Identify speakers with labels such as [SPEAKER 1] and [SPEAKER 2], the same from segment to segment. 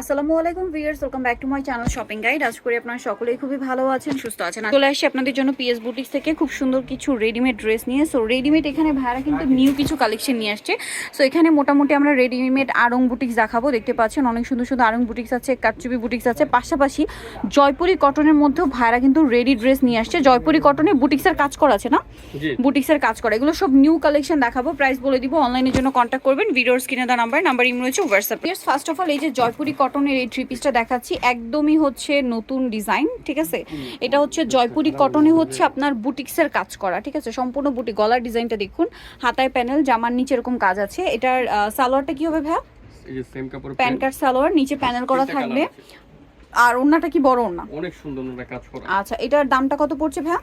[SPEAKER 1] আসসালামু আলাইকুম viewers welcome back to my channel shopping guide. আজ করি আপনারা সকলেই খুবই ভালো আছেন সুস্থ আছেন। চলে আসছি আপনাদের জন্য পিএস বুটিক্স থেকে খুব সুন্দর কিছু রেডিমেড ড্রেস নিয়ে। সো রেডিমেড এখানে ভাড়া কিন্তু নিউ কিছু কালেকশন নিয়ে আসছে। সো এখানে মোটামুটি আমরা রেডিমেড আরং বুটিক্স দেখাবো দেখতে পাচ্ছেন অনেক সুন্দর সুন্দর আরং বুটিক্স আছে কাটচুপি বুটিক্স আছে। পাশাপাশি জয়পুরি কটনের মধ্যেও ভাড়া কিন্তু রেডি ড্রেস নিয়ে আসছে। জয়পুরি কটনে বুটিক্সের কাজ করা আছে না?
[SPEAKER 2] জি।
[SPEAKER 1] বুটিক্সের কাজ করা। এগুলো সব নিউ কালেকশন দেখাবো। প্রাইস বলে দিব অনলাইনের জন্য কন্ট্যাক্ট করবেন। ভিডিওর স্ক্রিনে দেওয়া নাম্বার নাম্বার ইম রয়েছে হোয়াটসঅ্যাপ ফার্স্ট অফ অল এই যে জয়পুরি কটনের এই থ্রি পিসটা দেখাচ্ছি। একদমই হচ্ছে নতুন ডিজাইন ঠিক আছে? এটা হচ্ছে জয়পুরি কটনে হচ্ছে আপনার বুটিক্সের কাজ করা ঠিক আছে? সম্পূর্ণ বুটি গলার ডিজাইনটা দেখুন হাতায় প্যানেল জামার নিচে এরকম কাজ আছে। এটার সালোয়ারটা কি হবে ভাইয়া?
[SPEAKER 2] এই যে সেম কাপড়
[SPEAKER 1] প্যান কার্ড সালোয়ার নিচে প্যানেল করা থাকবে। আর ওন্নাটা কি বড় ওন্না
[SPEAKER 2] অনেক সুন্দর কাজ করা।
[SPEAKER 1] আচ্ছা এটার দামটা কত পড়ছে ভাইয়া?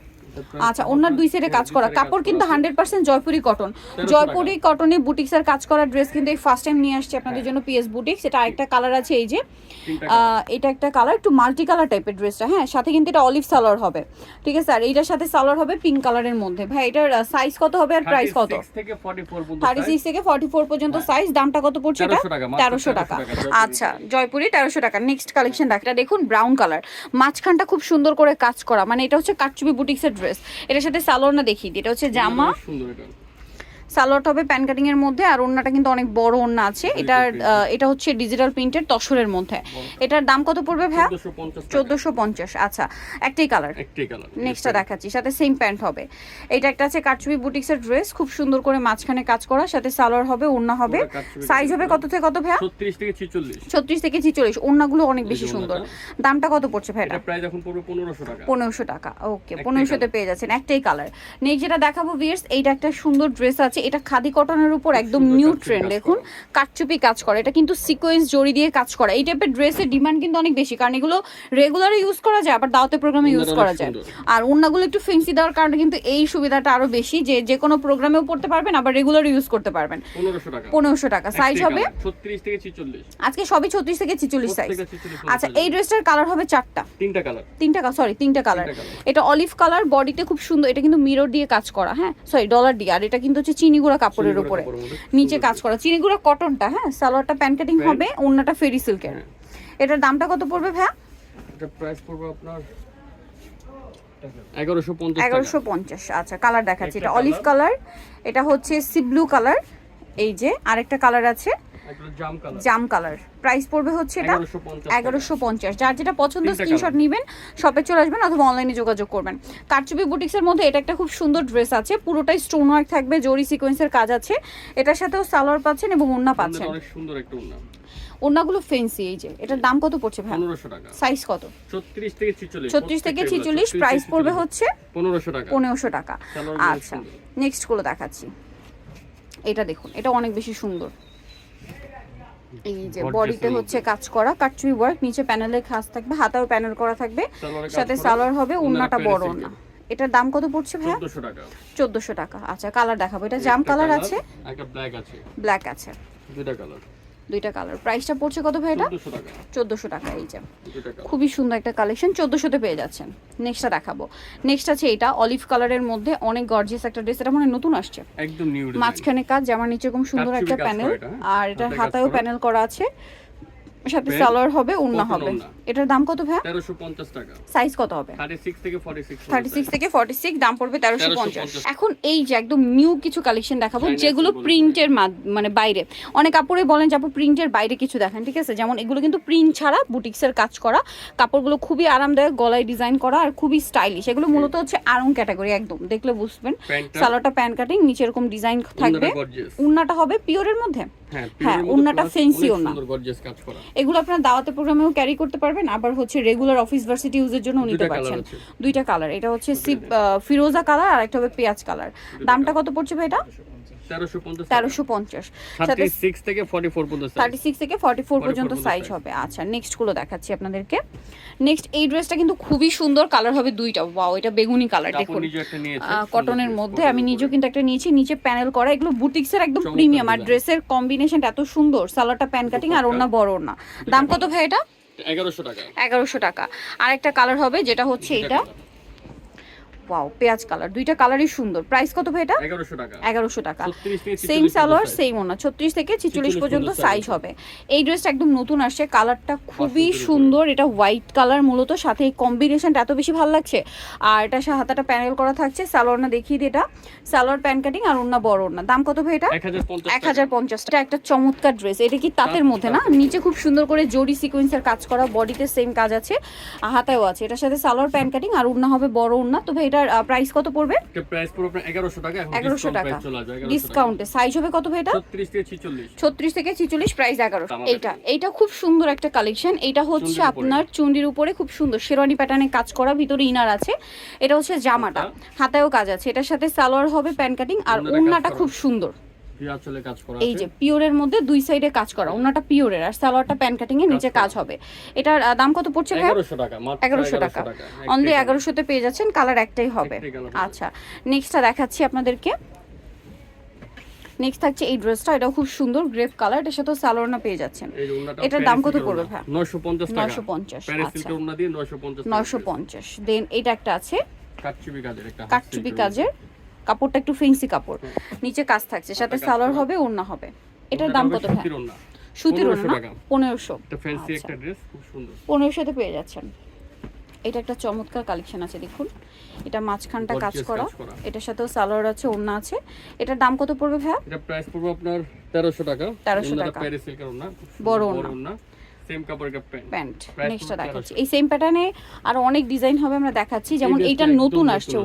[SPEAKER 1] আচ্ছা ওনার দুই সাইডে কাজ করা। কাপড় কিন্তু hundred percent Jaipuri cotton Jaipuri কটনে বুটিক্সের কাজ করা ড্রেস কিন্তু এই ফার্স্ট টাইম নিয়ে আসছে আপনাদের জন্য পিএস বুটিক্স এটা আরেকটা কালার আছে এই যে এটা একটা কালার একটু মাল্টি কালার টাইপের ড্রেসটা হ্যাঁ সাথে কিন্তু এটা অলিভ সালোয়ার হবে। ঠিক আছে আর এইটার সাথে সালোয়ার হবে পিঙ্ক কালারের মধ্যে। ভাই এটার সাইজ কত হবে আর প্রাইস কত?
[SPEAKER 2] 36 থেকে 44 পর্যন্ত
[SPEAKER 1] থার্টি সিক্স থেকে ফর্টি ফোর পর্যন্ত সাইজ দামটা কত পড়ছে এটা?
[SPEAKER 2] 1300 টাকা, মাত্র
[SPEAKER 1] তেরোশো টাকা। আচ্ছা জয়পুরি তেরোশো টাকা। নেক্সট কালেকশন দেখ এটা দেখুন ব্রাউন কালার মাঝখানটা খুব সুন্দর করে কাজ করা। মানে এটা হচ্ছে কাটচুপি বুটিক্সের ড্রেস। এটার সাথে সালোয়ার না দেখিয়ে দিই এটা হচ্ছে জামা।
[SPEAKER 2] সুন্দর এটা।
[SPEAKER 1] সালোয়ারটা হবে প্যান কাটিং এর মধ্যে আর ওন্নাটা কিন্তু অনেক বড় ওন্না আছে। এটার এটা হচ্ছে ডিজিটাল প্রিন্টের তসরের মধ্যে। এটার দাম কত পড়বে
[SPEAKER 2] 1450
[SPEAKER 1] চোদ্দোশো পঞ্চাশ আচ্ছা। একটাই কালার
[SPEAKER 2] একটাই কালার
[SPEAKER 1] নেক্সটটা দেখাচ্ছি সাথে সেম প্যান্ট হবে। এটা একটা আছে কাটচুপি বুটিক্সের ড্রেস খুব সুন্দর করে মাঝখানে কাজ করা সাথে সালোয়ার হবে ওন্না হবে। সাইজ হবে কত থেকে কত ভাইয়া?
[SPEAKER 2] 36 থেকে 46
[SPEAKER 1] ছত্রিশ থেকে ছিচল্লিশ ওন্নাগুলো অনেক বেশি সুন্দর। দামটা কত পড়ছে ভাই এটা?
[SPEAKER 2] প্রাইস এখন পড়বে 1500 টাকা।
[SPEAKER 1] পনেরোশো টাকা ওকে পনেরোশোতে পেয়ে যাচ্ছেন একটাই কালার নেক্সট যেটা দেখাবো ভিয়ার্স এইটা একটা সুন্দর ড্রেস আছে। এটা খাদি কটনের উপর একদম নিউ ট্রেন্ড দেখুন কাটচুপি কাজ করে। এটা কিন্তু সিকোয়েন্স জড়ি দিয়ে কাজ করা। এই টাইপের ড্রেসের ডিমান্ড কিন্তু অনেক বেশি কারণ এগুলো রেগুলারই ইউজ করা যায় আবার দাওতে প্রোগ্রামে ইউজ করা যায়। আর ওড়নাগুলো একটু ফেন্সি দেওয়ার কারণে কিন্তু এই সুবিধাটা আরও বেশি যে যে কোনো প্রোগ্রামেও পড়তে পারবেন আবার রেগুলার ইউজ করতে পারবেন। পনেরোশো টাকা। সাইজ হবে?
[SPEAKER 2] colour, 36 থেকে 46
[SPEAKER 1] আজকে সবই ছত্রিশ থেকে ছিচল্লিশ সাইজ
[SPEAKER 2] 36 থেকে 46
[SPEAKER 1] আচ্ছা এই ড্রেসটার কালার হবে চারটা।
[SPEAKER 2] তিনটা কালার
[SPEAKER 1] তিনটা সরি তিনটা কালার এটা অলিভ কালার বডিতে খুব সুন্দর এটা কিন্তু মিরর দিয়ে কাজ করা হ্যাঁ? সরি ডলার দিয়ে। আর এটা কিন্তু হচ্ছে চিনিগুড়া কাপড়ের উপরে।
[SPEAKER 2] কাপড়ের মধ্যে।
[SPEAKER 1] নিচে কাজ করা। চিনি গুঁড়া কটনটা হ্যাঁ? সালোয়ারটা প্যান্ট কাটিং হবে অন্যটা ফেরি সিল্কের। এটার দামটা কত পড়বে ভাইয়া?
[SPEAKER 2] এটা প্রাইস পড়বে আপনার 1150
[SPEAKER 1] এগারোশো পঞ্চাশ আচ্ছা কালার দেখাচ্ছি। এটা অলিভ কালার এটা হচ্ছে সি ব্লু কালার এই যে আরেকটা কালার আছে।
[SPEAKER 2] জাম কালার
[SPEAKER 1] প্রাইস পড়বে হচ্ছে এটা এগারোশো পঞ্চাশ যার যেটা পছন্দ স্ক্রিনশট নেবেন শপে চলে আসবেন অথবা অনলাইনে যোগাযোগ করবেন। কারচুপি বুটিক্সের মধ্যে এটা একটা খুব সুন্দর ড্রেস আছে পুরোটাই স্টোন ওয়ার্ক থাকবে জরি সিকোয়েন্সের কাজ আছে। এটার সাথেও সালোয়ার পাচ্ছেন এবং ওন্না পাচ্ছেন।
[SPEAKER 2] অনেক সুন্দর একটা ওড়না।
[SPEAKER 1] ওন্নাগুলো ফেন্সি এই যে। এটার দাম কত পড়ছে ভাই?
[SPEAKER 2] 1500 টাকা।
[SPEAKER 1] সাইজ কত?
[SPEAKER 2] 36 থেকে 46
[SPEAKER 1] ছত্রিশ থেকে ছিচল্লিশ প্রাইস পড়বে হচ্ছে
[SPEAKER 2] 1500 টাকা।
[SPEAKER 1] পনেরোশো টাকা। আচ্ছা নেক্সটগুলো দেখাচ্ছি। এটা দেখুন এটা অনেক বেশি সুন্দর। এই যে বডিতে হচ্ছে কাজ করা কাটচুই ওয়ার্ক নিচে প্যানেলে খাস থাকবে হাতাও প্যানেল করা থাকবে সাথে সালোয়ার হবে
[SPEAKER 2] ওড়নাটা
[SPEAKER 1] বড়। না। এটার দাম কত পড়ছে ভাইয়া? চোদ্দশো টাকা। আচ্ছা কালার দেখাবো। এটা জাম কালার আছে?
[SPEAKER 2] একটা ব্ল্যাক আছে।
[SPEAKER 1] ব্ল্যাক আছে।
[SPEAKER 2] দুইটা কালার
[SPEAKER 1] দুইটা কালার। প্রাইসটা পড়ছে কত ভাই এটা?
[SPEAKER 2] 1400 টাকা।
[SPEAKER 1] চোদ্দোশো টাকা এই যে। খুবই সুন্দর একটা কালেকশন চোদ্দোশোতে পেয়ে যাচ্ছেন। নেক্সটটা দেখাবো। নেক্সট আছে এটা অলিভ কালারের মধ্যে অনেক গর্জিয়াস একটা ড্রেস। এটা মানে নতুন আসছে।
[SPEAKER 2] একদম নিউ
[SPEAKER 1] মাঝখানে কাজ যেমন নিচে এরকম সুন্দর একটা প্যানেল আর
[SPEAKER 2] এটা,
[SPEAKER 1] হাতায়ও প্যানেল করা আছে। সাথে সালোয়ার হবে
[SPEAKER 2] cotton
[SPEAKER 1] হবে। এটার দাম কত ভাইয়া?
[SPEAKER 2] 1350 টাকা।
[SPEAKER 1] সাইজ কত হবে?
[SPEAKER 2] 36 থেকে 46
[SPEAKER 1] থার্টি সিক্স থেকে ফর্টি সিক্স দাম পড়বে তেরোশো পঞ্চাশ।
[SPEAKER 2] 1350
[SPEAKER 1] এখন এই যে একদম নিউ কিছু কালেকশন দেখাবো যেগুলো প্রিন্টের মানে বাইরে। অনেক কাপড়ে বলেন যে আপু প্রিন্টের বাইরে কিছু দেখেন। ঠিক আছে? যেমন এগুলো কিন্তু প্রিন্ট ছাড়া বুটিক্সের কাজ করা। কাপড়গুলো খুবই আরামদায়ক গলায় ডিজাইন করা আর খুবই স্টাইলিশ এগুলো মূলত হচ্ছে আরং ক্যাটাগরি একদম। দেখলে বুঝবেন। সালোয়ারটা প্যান কাটিং নিচে এরকম ডিজাইন থাকবে। উন্নাটা হবে পিওরের মধ্যে।
[SPEAKER 2] হ্যাঁ
[SPEAKER 1] হ্যাঁ,
[SPEAKER 2] ফেন্সিও না
[SPEAKER 1] এগুলো আপনার দাওয়াতে প্রোগ্রামেও ক্যারি করতে পারবেন আবার হচ্ছে রেগুলার অফিস ভার্সিটি ইউজের জন্য নিতে পারছেন দুইটা কালার এটা হচ্ছে ফিরোজা কালার আর একটা হবে পেঁয়াজ কালার দামটা কত পড়ছে ভাই এটা
[SPEAKER 2] 1350
[SPEAKER 1] তেরোশো পঞ্চাশ
[SPEAKER 2] থেকে 44 পর্যন্ত size।
[SPEAKER 1] থার্টি সিক্স থেকে ফর্টি ফোর পর্যন্ত সাইজ হবে। আচ্ছা নেক্সটগুলো দেখাচ্ছি আপনাদেরকে। নেক্সট এই ড্রেসটা কিন্তু খুবই সুন্দর। কালার হবে দুইটা। ওয়াও এটা বেগুনি কালার দেখুন। কটনের মধ্যে আমি নিজেও কিন্তু একটা নিয়েছি। নিচে প্যানেল করা। এগুলো বুটিক্সের একদম প্রিমিয়াম আর। ড্রেসের কম্বিনেশনটা এত সুন্দর। সালোয়ারটা প্যান কাটিং আর ওড়না বড় ওড়না। দাম কত ভাই এটা?
[SPEAKER 2] 1100 টাকা।
[SPEAKER 1] এগারোশো টাকা। আর একটা কালার হবে যেটা হচ্ছে এটা। ওয়াও পেঁয়াজ কালার দুইটা কালারই সুন্দর। প্রাইস কত ভাই এটা?
[SPEAKER 2] এগারোশো টাকা।
[SPEAKER 1] এগারোশো টাকা।
[SPEAKER 2] 36 থেকে
[SPEAKER 1] সেম সালোয়ার। সেম ওনা ছত্রিশ থেকে ছিচল্লিশ পর্যন্ত সাইজ হবে। এই ড্রেসটা একদম নতুন আসছে কালারটা খুবই সুন্দর এটা হোয়াইট কালার মূলত সাথে এই কম্বিনেশনটা এত বেশি ভালো লাগছে। আর এটা হাতাটা প্যানেল করা থাকছে সালোয়ারটা দেখিয়ে দিই এটা। সালোয়ার প্যান কাটিং আর ওনা বড় ওনা দাম কত ভাই এটা? এক হাজার পঞ্চাশটা একটা চমৎকার ড্রেস এটা কি তাঁতের মধ্যে না? নিচে খুব সুন্দর করে জরি সিকোয়েন্সের কাজ করা বডিতে সেম কাজ আছে হাতায়ও আছে। এটার সাথে সালোয়ার প্যান কাটিং আর উন্না হবে বড় উন্না তো ভাই এটার প্রাইস কত পড়বে?
[SPEAKER 2] প্রাইস পড়বে 1100 টাকা এখন
[SPEAKER 1] এগারোশো
[SPEAKER 2] ডিসকাউন্ট
[SPEAKER 1] টাকা।
[SPEAKER 2] চলে আসবে 1100 টাকা।
[SPEAKER 1] ডিসকাউন্টে সাইজ হবে কত ভাই এটা?
[SPEAKER 2] 36 থেকে 46
[SPEAKER 1] ছত্রিশ থেকে ছিচল্লিশ প্রাইস এগারো
[SPEAKER 2] তামাক
[SPEAKER 1] এইটা এইটা খুব সুন্দর একটা কালেকশন এটা হচ্ছে আপনার চুন্ডির উপরে খুব সুন্দর। শেরওয়ানি প্যাটার্নে কাজ করা ভিতরে ইনার আছে। এটা হচ্ছে জামাটা। হাতায়ও কাজ আছে। এটার সাথে সালোয়ার হবে প্যান কাটিং আর
[SPEAKER 2] ওড়নাটা।
[SPEAKER 1] খুব সুন্দর। এই যে পিওরের মধ্যে দুই সাইডে কাজ করা ওড়নাটা পিওরের আর সালোয়ারটা প্যান কাটিং এর নিচে
[SPEAKER 2] কাজ
[SPEAKER 1] হবে। এটার দাম কত পড়ছে ভাই?
[SPEAKER 2] 1100 টাকা মাত্র
[SPEAKER 1] এগারোশো টাকা। অনলি এগারোশোতে পেয়ে যাচ্ছেন কালার একটাই
[SPEAKER 2] হবে।
[SPEAKER 1] আচ্ছা নেক্সটটা দেখাচ্ছি আপনাদেরকে। নেক্সট থাকছে এই ড্রেসটা এটাও খুব সুন্দর গ্রেপ কালার এটার সাথে সালোয়ারনা পেয়ে যাচ্ছেন। এটার দাম কত পড়বে। ভাই?
[SPEAKER 2] 950 টাকা।
[SPEAKER 1] 950
[SPEAKER 2] প্যারিস
[SPEAKER 1] আচ্ছা।
[SPEAKER 2] সিল্কের ওড়না দিয়ে 950 টাকা।
[SPEAKER 1] নয়শো পঞ্চাশ। দেন এটা একটা আছে।
[SPEAKER 2] কাটচুপি কাজের একটা
[SPEAKER 1] কাটচুপি কাজের। কাপড়টা একটু ফেন্সি কাপড়। নিচে কাজ থাকছে সাথে সালোয়ার হবে ওড়না হবে। এটার দাম কত ভাই
[SPEAKER 2] সুতির ওড়না। 1500
[SPEAKER 1] পনেরোশো আচ্ছা।
[SPEAKER 2] একটা ড্রেস খুব সুন্দর।
[SPEAKER 1] পনেরোশোতে পেয়ে যাচ্ছেন। এটা একটা চমৎকার কালেকশন আছে দেখুন। এটা মাঝখানটা কাজ করা। এটার সাথেও সালোয়ার আছে ওড়না আছে। এটার দাম কত পড়বে ভাইয়া?
[SPEAKER 2] এটা প্রাইস পড়বে আপনার 1300 টাকা।
[SPEAKER 1] 1300 টাকা। বড় ওড়না।
[SPEAKER 2] সেম প্যান্ট
[SPEAKER 1] প্যান্ট নেক্সটটা দেখাচ্ছি। এই সেম প্যাটার্নে আর অনেক ডিজাইন হবে আমরা দেখাচ্ছি। যেমন
[SPEAKER 2] এটা
[SPEAKER 1] নতুন আসছে।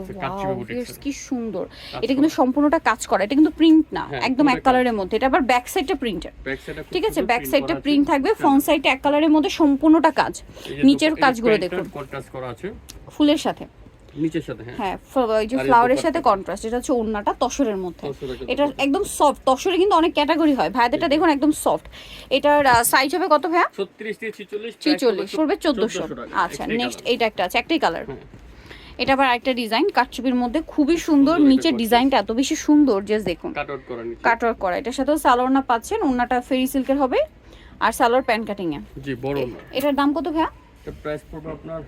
[SPEAKER 1] কি সুন্দর। এটা কিন্তু সম্পূর্ণটা কাজ করা। এটা কিন্তু প্রিন্ট না
[SPEAKER 2] হ্যাঁ,
[SPEAKER 1] একদম এক কালারের মধ্যে। এটা আবার ব্যাক সাইডটা ঠিক আছে? ব্যাক সাইডটা প্রিন্ট থাকবে। ফ্রন্ট সাইডটা এক কালারের মধ্যে সম্পূর্ণটা কাজ। নিচের কাজগুলো দেখুন। ফুলের সাথে।
[SPEAKER 2] নিচের সাথে হ্যাঁ।
[SPEAKER 1] হ্যাঁ ওই যে ফ্লাওয়ারের সাথে কন্ট্রাস্ট এটা হচ্ছে ওড়নাটা তসরের মধ্যে। এটা একদম সফট তসরে কিন্তু অনেক ক্যাটাগরি হয়। ভাইদেরটা দেখুন একদম সফট এটার সাইজ হবে কত ভাইয়া?
[SPEAKER 2] 36 থেকে 46
[SPEAKER 1] ছিচল্লিশ পড়বে চোদ্দোশো।
[SPEAKER 2] 1400
[SPEAKER 1] আচ্ছা নেক্সট। এইটা একটা আছে একটাই কালার
[SPEAKER 2] হ্যাঁ।
[SPEAKER 1] এটা আবার একটা ডিজাইন কাটচুপির মধ্যে খুবই সুন্দর নিচের ডিজাইনটা এত বেশি সুন্দর যে দেখুন।
[SPEAKER 2] কাট আউট করা
[SPEAKER 1] এটার সাথেও সালোয়ারনা পাচ্ছেন ওড়নাটা ফেরি সিল্কের হবে আর সালোয়ার প্যান্ট কাটিং এ।
[SPEAKER 2] জি বড়
[SPEAKER 1] এটার দাম কত ভাইয়া?
[SPEAKER 2] প্রাইস পড়বে আপনার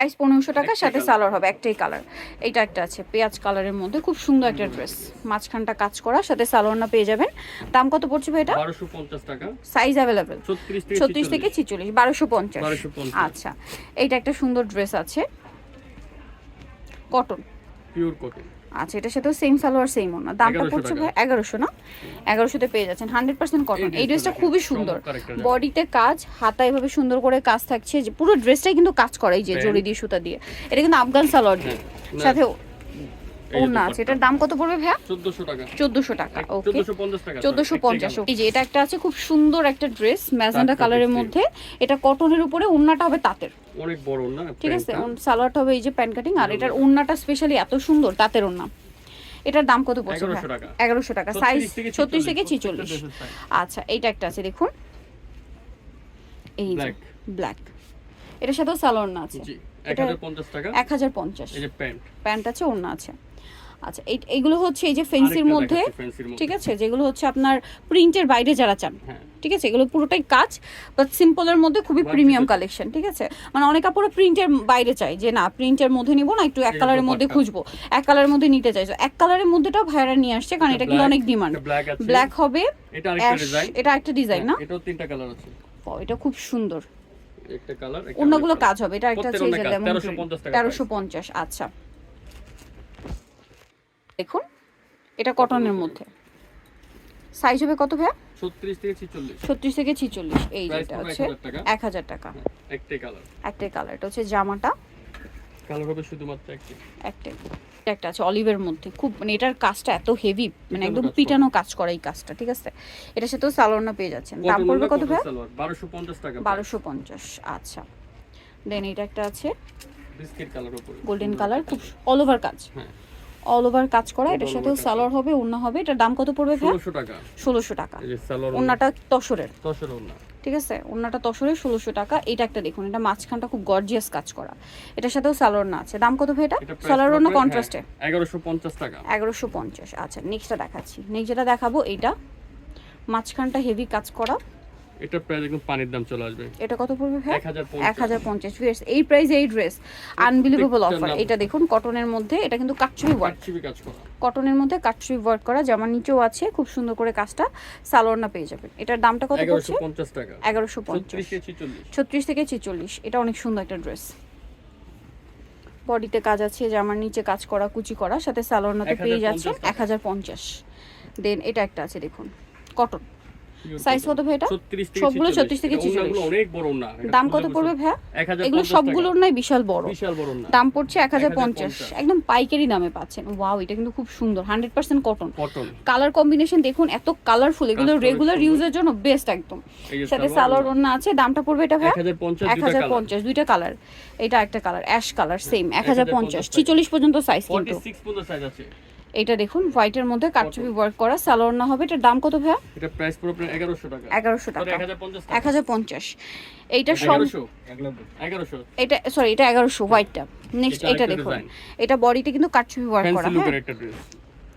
[SPEAKER 1] প্রাইস পনেরোশো টাকা সাথে সালোয়ার হবে একটাই কালার এইটা একটা আছে পেঁয়াজ কালারের মধ্যে। খুব সুন্দর একটা ড্রেস মাঝখানটা কাজ করা সাথে সালোয়ার না পেয়ে যাবেন। দাম কত পড়ছে ভাই এটা?
[SPEAKER 2] 1250 টাকা।
[SPEAKER 1] সাইজ অ্যাভেলেবেল ছত্রিশ থেকে ছিচল্লিশ। বারোশো পঞ্চাশ। আচ্ছা এইটা একটা সুন্দর ড্রেস আছে। কটন
[SPEAKER 2] পিওর কটন
[SPEAKER 1] আচ্ছা এটার সাথেও সেম সালোয়ার সেম ওনা দামটা
[SPEAKER 2] 1100
[SPEAKER 1] পড়ছে ভাই এগারোশো না? এগারোশোতে পেয়ে যাচ্ছেন। হান্ড্রেড পার্সেন্ট কটন
[SPEAKER 2] এই
[SPEAKER 1] ড্রেসটা খুবই সুন্দর। বডিতে কাজ হাতা এভাবে সুন্দর করে কাজ থাকছে। যে পুরো ড্রেসটাই কিন্তু কাজ করাই যে। জড়ি দিয়ে সুতা দিয়ে। এটা কিন্তু আফগান সালোয়ার দিয়ে।
[SPEAKER 2] হ্যাঁ,
[SPEAKER 1] সাথে
[SPEAKER 2] যে
[SPEAKER 1] আছে এটার দাম কত পড়বে ভাইয়া?
[SPEAKER 2] 1400 টাকা।
[SPEAKER 1] ওকে
[SPEAKER 2] 1450 টাকা
[SPEAKER 1] চোদ্দোশো পঞ্চাশ এই যে এটা একটা আছে খুব সুন্দর একটা ড্রেস ম্যাজেন্ডা কালারের মধ্যে। এটা কটনের উপরে ওন্নাটা হবে তাঁতের।
[SPEAKER 2] অনেক বড় না
[SPEAKER 1] ঠিক আছে? সালোয়ারটা হবে এই যে প্যান্ট কাটিং আর এটার ওন্নাটা স্পেশালি এত সুন্দর তাঁতের ওন্না এটার দাম কত পড়ছে এগারোশো টাকা। সাইজ ছত্রিশ থেকে
[SPEAKER 2] 46
[SPEAKER 1] ছিচল্লিশ। আচ্ছা এইটা একটা আছে দেখুন। এই ব্ল্যাক এটার সাথেও সালোয়ার না আছে? এক হাজার পঞ্চাশ
[SPEAKER 2] প্যান্ট।
[SPEAKER 1] আছে ওড়না আছে। আচ্ছা এই এইগুলো হচ্ছে এই যে ফেন্সির মধ্যে। ঠিক আছে? যেগুলো হচ্ছে আপনার প্রিন্টের বাইরে যারা চান
[SPEAKER 2] হ্যাঁ।
[SPEAKER 1] ঠিক আছে? এগুলো পুরোটাই কাজ বাট সিম্পলের মধ্যে খুবই প্রিমিয়াম কালেকশন ঠিক আছে? মানে অনেক প্রিন্টের বাইরে চাই যে না প্রিন্টের মধ্যে নিব না একটু এক কালারের মধ্যে খুঁজবো। এক কালারের মধ্যে নিতে চাইছো। এক কালারের মধ্যেটাও ভাইরা নিয়ে আসছে কারণ এটা কিন্তু অনেক ডিমান্ড। ব্ল্যাক হবে
[SPEAKER 2] এটা
[SPEAKER 1] একটা ডিজাইন না? ও, এটা খুব সুন্দর।
[SPEAKER 2] একটা কালার
[SPEAKER 1] অন্যগুলো কাজ হবে এটা একটা
[SPEAKER 2] প্রত্যেকটা
[SPEAKER 1] যে লেমন
[SPEAKER 2] 1350 টাকা
[SPEAKER 1] তেরোশো পঞ্চাশ আচ্ছা। দেখুন এটা কটনের মধ্যে। সাইজ হবে কত ভাইয়া?
[SPEAKER 2] 36 থেকে 46
[SPEAKER 1] ছত্রিশ থেকে ছিচল্লিশ এই যেটা হচ্ছে
[SPEAKER 2] 1000
[SPEAKER 1] এক হাজার টাকা।
[SPEAKER 2] একটাই কালার
[SPEAKER 1] একটাই কালার এটা হচ্ছে জামাটা।
[SPEAKER 2] কালার হবে শুধুমাত্র একটি।
[SPEAKER 1] একটাই। একটা আছে অলিভের মধ্যে। খুব মানে এটার কাজটা এত হেভি মানে একদম পিটানো কাজ করে এই কাজটা ঠিক আছে? এটার সাথেও সালোয়ারনা পেয়ে যাচ্ছেন। দাম পড়বে কত ভাই
[SPEAKER 2] সালোয়ার 1250 টাকা
[SPEAKER 1] বারোশো পঞ্চাশ আচ্ছা। দেন এটা একটা আছে।
[SPEAKER 2] বিস্কিট কালার উপরে।
[SPEAKER 1] গোল্ডেন কালার খুব অল ওভার কাজ।
[SPEAKER 2] হ্যাঁ।
[SPEAKER 1] অল ওভার কাজ করা এটার সাথেও সালোয়ার হবে ওড়না হবে। এটার দাম কত পড়বে ভাই
[SPEAKER 2] 1600 টাকা।
[SPEAKER 1] ষোলোশো টাকা। ওড়নাটা তসরের।
[SPEAKER 2] তসর ওড়না
[SPEAKER 1] ঠিক আছে? ওড়নাটা তসরের ষোলোশো টাকা। এটা একটা দেখুন এটা মাঝখানটা খুব গর্জিয়াস কাজ করা। এটার সাথেও সালোয়ার না আছে। দাম কত ভাই এটা?
[SPEAKER 2] এটা
[SPEAKER 1] সালোয়ার ওড়না কন্ট্রাস্টে
[SPEAKER 2] হ্যাঁ, 1150 টাকা।
[SPEAKER 1] এগারোশো পঞ্চাশ। আচ্ছা নেক্সটটা দেখাচ্ছি। নেক্সট যেটা দেখাবো এইটা। মাঝখানটা হেভি কাজ করা।
[SPEAKER 2] এটা প্রাইস একদম পানির দাম চলে আসবে।
[SPEAKER 1] এটা কত পড়বে ভাই?
[SPEAKER 2] এক হাজার
[SPEAKER 1] এক হাজার পঞ্চাশ। ভিউয়ার্স এই প্রাইসে এই ড্রেস আনবিলিভেবল অফার এটা দেখুন কটনের মধ্যে এটা কিন্তু কাটছুরি ওয়ার্ক
[SPEAKER 2] পাটচিপি কাজ করা।
[SPEAKER 1] কটনের মধ্যে কাটছুরি ওয়ার্ক করা জামার নিচেও আছে খুব সুন্দর করে কাজটা সালোয়ারনা পেয়ে যাবেন। এটার দামটা কত পড়ছে?
[SPEAKER 2] পঞ্চাশ টাকা।
[SPEAKER 1] এগারোশো পঞ্চাশ।
[SPEAKER 2] ছত্রিশ থেকে ছিচল্লিশ।
[SPEAKER 1] ছত্রিশ থেকে ছেচল্লিশ। এটা অনেক সুন্দর একটা ড্রেস বডিতে কাজ আছে জামার নিচে কাজ করা কুচি করা সাথে সালোয়ারনাতে পেয়ে
[SPEAKER 2] 1050
[SPEAKER 1] যাচ্ছে
[SPEAKER 2] টাকা।
[SPEAKER 1] এক হাজার পঞ্চাশ। দেন এটা একটা আছে দেখুন কটন সাইজ কত ভাই এটা? সবগুলো
[SPEAKER 2] 46
[SPEAKER 1] 36 থেকে
[SPEAKER 2] এটা ওড়নাগুলো
[SPEAKER 1] 46
[SPEAKER 2] অনেক বড় না
[SPEAKER 1] দাম কত পড়বে
[SPEAKER 2] হাজার
[SPEAKER 1] এগুলো সবগুলোর নাই বিশাল বড়।
[SPEAKER 2] বিশাল বড় না
[SPEAKER 1] দাম পড়ছে এক হাজার পঞ্চাশ। একদম পাইকারি দামে পাচ্ছেন। ওয়াও এটা কিন্তু খুব সুন্দর। Hundred percent cotton colour combination দেখুন এত কালারফুল এগুলো রেগুলার ইউজের জন্য বেস্ট একদম। সাথে
[SPEAKER 2] সালোয়ার
[SPEAKER 1] ওন্না আছে। দামটা পড়বে এটা ভাই
[SPEAKER 2] এক হাজার পঞ্চাশ দুইটা কালার
[SPEAKER 1] এটা একটা কালার অ্যাশ কালার সেম এক হাজার পঞ্চাশ।
[SPEAKER 2] 1050
[SPEAKER 1] ছিচল্লিশ পর্যন্ত সাইজ কিন্তু। এটা দেখুন হোয়াইটের মধ্যে কাটচুপি ওয়ার্ক করা সালোয়ার না হবে এটার দাম কত ভাইয়া?
[SPEAKER 2] এটা প্রাইস পুরো আপনার এগারোশো টাকা।
[SPEAKER 1] এগারোশো
[SPEAKER 2] সরি
[SPEAKER 1] টাকা।
[SPEAKER 2] এক হাজার পঞ্চাশ
[SPEAKER 1] এক হাজার পঞ্চাশ। এইটা সব
[SPEAKER 2] এগারোশো? এগারোশো।
[SPEAKER 1] এটা সরি এটা 1100 হোয়াইটটা নেক্সট
[SPEAKER 2] এটা
[SPEAKER 1] দেখুন। এটা বডিতে কিন্তু কাটচুপি ওয়ার্ক করা হ্যাঁ?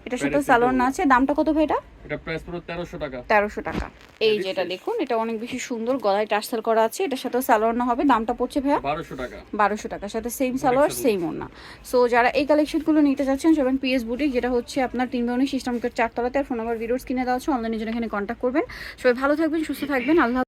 [SPEAKER 1] এটার সাথে
[SPEAKER 2] Fancy
[SPEAKER 1] সালোয়ার না আছে। দামটা কত ভাই এটা?
[SPEAKER 2] এটা প্রাইস পুরো তেরোশো টাকা।
[SPEAKER 1] তেরোশো টাকা। এই যে এটা দেখুন এটা অনেক বেশি সুন্দর গলায় টার্সেল করা আছে। এটার সাথে সালোয়ার না হবে দামটা পড়ছে ভাইয়া
[SPEAKER 2] বারোশো টাকা।
[SPEAKER 1] বারোশো টাকার সাথে সেম সালোয়ার সেম ওনা সো যারা এই কালেকশনগুলো নিতে চাচ্ছেন সবাই পিএস বুটিক যেটা হচ্ছে আপনার তিন বাউনি সিস্টেমকে চারতলাতে আর ফোন নাম্বার ভিডিওস কিনে দেওয়া হচ্ছে অনলাইনে জন্য এখানে কন্ট্যাক্ট করবেন। সবাই ভালো থাকবেন সুস্থ থাকবেন। আল্লাহ